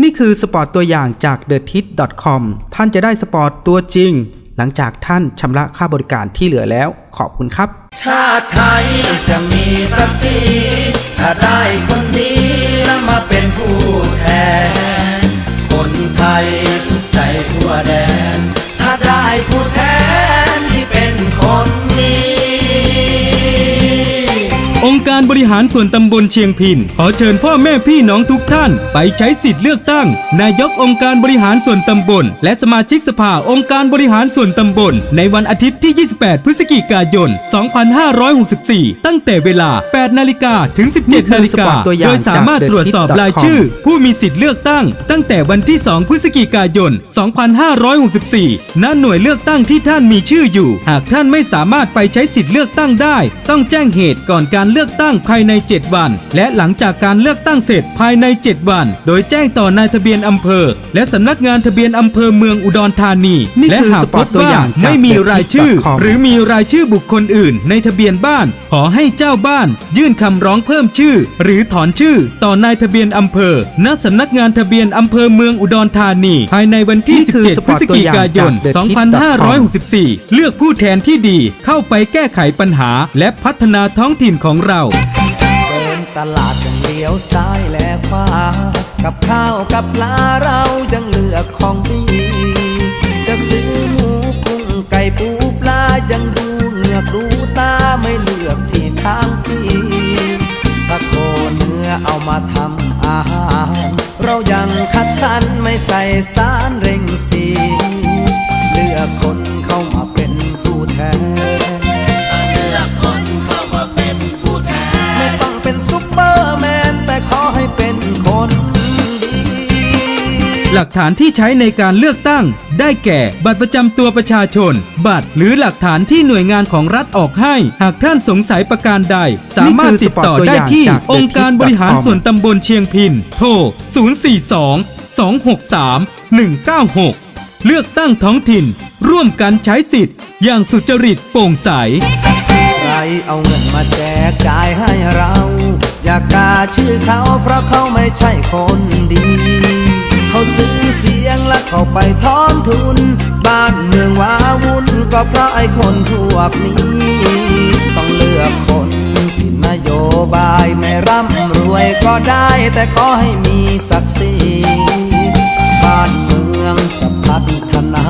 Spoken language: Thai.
นี่คือสปอร์ตตัวอย่างจาก t h e t i t c o m ท่านจะได้สปอร์ตตัวจริง หลังจากท่านชำระค่าบริการที่เหลือแล้ว ขอบคุณครับ ชาติไทยจะมีศักดิ์ศรีถ้าได้คนดีแล้วมาเป็นผู้แทน คนไทยสุขใจทั่วแดน ถ้าได้ผู้แทนที่เป็นคนดี การบริหารส่วนตำบลเชียงพิน ขอเชิญพ่อแม่พี่น้องทุกท่าน ไปใช้สิทธิ์เลือกตั้ง นายกองค์การบริหารส่วนตำบล และสมาชิกสภาองค์การบริหารส่วนตำบล ในวันอาทิตย์ที่ 28 พฤศจิกายน 2564 ตั้งแต่เวลา 8 นาฬิกาถึงนี่17คือนาฬิสกาปอร์ตตัวอย่างโดยสามารถจากตรวจสอบ TheTip.com รายชื่อ ผู้มีสิทธิ์เลือกตั้ง ตั้งแต่วันที่ 2 พฤศจิกายน 2564 ณ หน่วยเลือกตั้งที่ท่านมีชื่ออยู่ หากท่านไม่สามารถไปใช้สิทธิ์เลือกตั้งได้ ต้องแจ้งเหตุก่อนการเลือกตั้งภายใน 7 วัน และหลังจากการเลือกตั้งเสร็จภายใน 7 วัน โดยแจ้งต่อนายทะเบียนอำเภอ และสำนักงานทะเบียนอำเภอเมืองอุดรธานีนี่และคือหากสพปอร์บตตัวว่าอย่างจากไม่มีรายชื่อ TheTip.com หรือมีรายชื่อบุคคลอื่น ในทะเบียนบ้าน ขอให้เจ้าบ้าน ยื่นคำร้องเพิ่มชื่อ หรือถอนชื่อ ต่อนายทะเบียนอำเภอ ณ สำนักงานทะเบียนอำเภอเมืองอุดรธานี ภายในวันที่นี่คือส17ปพอฤร์ตศตัวจิอย่างกายนจาก2564 เลือกผู้แทนที่ดีเข้าไปแก้ไขปัญหา และพัฒนาท้องถิ่นของเราเดิน ตลาดยังเลี้ยวซ้ายและขวา กับข้าวกับปลาเรายังเลือกของดี จะซื้อหมูกุ้งไก่ปูปลายังดูเหงือกดูตาไม่เลือกที่ทางพี่ถ้าโคเนื้อเอามาทำอาหาร เรายังคัดสรรไม่ใส่สารเร่งสี เลือกคนเข้า หลักฐานที่ใช้ในการเลือกตั้ง ได้แก่ บัตรประจำตัวประชาชน บัตรหรือหลักฐานที่หน่วยงานของรัฐออกให้ หากท่านสงสัยประการใด สามารถติดต่อได้ที่นี่คือสปอร์ตตัวอย่างจากองค์การบริหาร TheTip.com ส่วนตำบลเชียงพิน โทร 042 263 196 เลือกตั้งท้องถิ่น ร่วมกันใช้สิทธิ์ อย่างสุจริตโปร่งใสใครเอาเงินมาแจกจ่ายให้เรา อย่ากาชื่อเขาเพราะเขาไม่ใช่คนดีเขา ซื้อเสียงและเข้าไปทอนทุน บ้านเมืองว้าวุ่นก็เพราะไอ้คนพวกนี้ ต้องเลือกคนที่นโยบายไม่ร่ำรวยก็ได้ แต่ขอให้มีศักดิ์ศรีบ้านเมืองจะพัฒนา